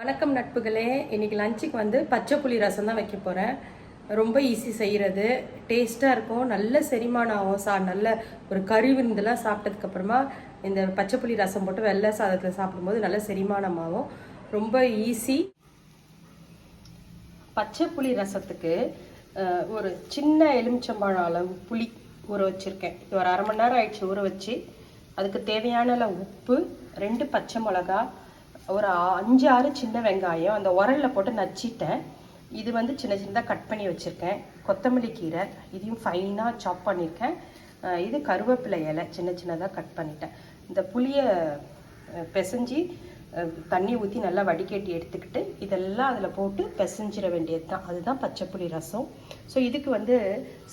வணக்கம் நட்புகளே. இன்னைக்கு லஞ்சுக்கு வந்து பச்சை புளி ரசம் தான் வைக்க போகிறேன் ரொம்ப ஈஸி செய்கிறது டேஸ்ட்டாக இருக்கும். நல்ல செரிமானம் ஆகும் சா நல்ல ஒரு கறி விருந்தெல்லாம் சாப்பிட்டதுக்கப்புறமா இந்த பச்சை புளி ரசம் போட்டு வெள்ளை சாதத்தில் சாப்பிடும்போது நல்ல செரிமானம் ஆகும் ரொம்ப ஈஸி பச்சை புளி ரசத்துக்கு ஒரு சின்ன எலுமிச்சம்பழம் அளவு புளி ஊற வச்சுருக்கேன். இது ஒரு அரை மணி நேரம் ஆயிடுச்சு ஊற வச்சு. அதுக்கு தேவையான உப்பு ரெண்டு பச்சை மிளகா ஒரு அஞ்சு ஆறு சின்ன வெங்காயம் அந்த உரல்ல போட்டு நச்சிட்டேன். இது வந்து சின்ன சின்னதாக கட் பண்ணி வச்சுருக்கேன். கொத்தமல்லி கீரை இதையும் ஃபைனாக சாப் பண்ணியிருக்கேன் இது கருவேப்பிலை இலை சின்ன சின்னதாக கட் பண்ணிட்டேன். இந்த புளியை பிசைஞ்சி தண்ணி ஊற்றி நல்லா வடிகட்டி எடுத்துக்கிட்டு இதெல்லாம் அதில் போட்டு பிசைஞ்சிட வேண்டியது தான் அதுதான் பச்சைப்புளி ரசம். ஸோ இதுக்கு வந்து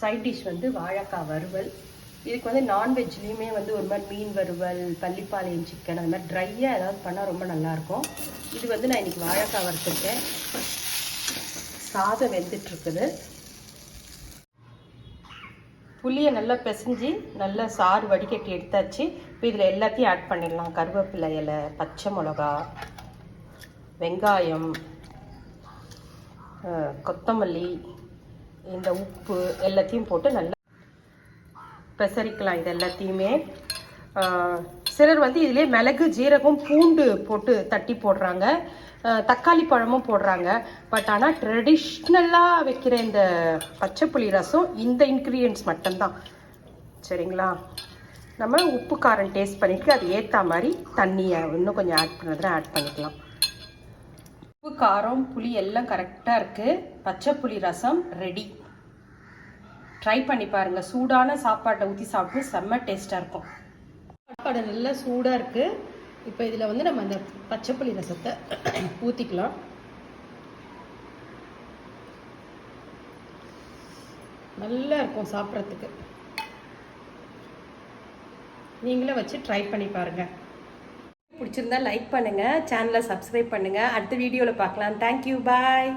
சைட் டிஷ் வந்து வாழைக்காய் வறுவல். இதுக்கு வந்து நான்வெஜ்லேயுமே வந்து ஒரு மாதிரி மீன் வறுவல் பள்ளிப்பாளையம் சிக்கன் அந்த மாதிரி ட்ரையாக ஏதாவது பண்ணால் ரொம்ப நல்லாயிருக்கும் இது வந்து நான் இன்னைக்கு வாழைக்காய் வறுத்துருக்கேன். சாதம் வெந்துட்டுருக்குது. புளியை நல்லா பிசைஞ்சு நல்லா சாறு வடிகட்டி எடுத்தாச்சு. இப்போ இதில் எல்லாத்தையும் ஆட் பண்ணிடலாம். கருவேப்பிலை இலை பச்சை மிளகா வெங்காயம் கொத்தமல்லி இந்த உப்பு எல்லாத்தையும் போட்டு நல்லா பெசரிக்கலாம் இது எல்லாத்தையுமே. சிலர் வந்து இதிலே மிளகு ஜீரகம் பூண்டு போட்டு தட்டி போடுறாங்க. தக்காளி பழமும் போடுறாங்க. பட் ஆனால் ட்ரெடிஷ்னலாக வைக்கிற இந்த பச்சை புளி ரசம் இந்த இன்க்ரீடியன்ட்ஸ் மட்டும்தான். சரிங்களா? நம்ம உப்பு காரம் டேஸ்ட் பண்ணிட்டு அது ஏற்ற மாதிரி தண்ணியை இன்னும் கொஞ்சம் ஆட் பண்ணுறதுனா ஆட் பண்ணிக்கலாம். உப்பு காரம் புளி எல்லாம் கரெக்டாக இருக்குது பச்சை புளி ரசம் ரெடி ட்ரை பண்ணி பாருங்க. சூடான சாப்பாட்டை ஊற்றி சாப்பிட்டு செம்ம டேஸ்ட்டாக இருக்கும். சாப்பாடு நல்லா சூடாக இருக்குது இப்போ இதில் வந்து நம்ம அந்த பச்சைப்புளி ரசத்தை ஊற்றிக்கலாம் நல்லா இருக்கும் சாப்பிட்றதுக்கு. நீங்களும் வச்சு ட்ரை பண்ணி பாருங்கள் பிடிச்சிருந்தா லைக் பண்ணுங்கள் சேனலை சப்ஸ்கிரைப் பண்ணுங்கள் அடுத்த வீடியோவில் பார்க்கலாம். Thank you bye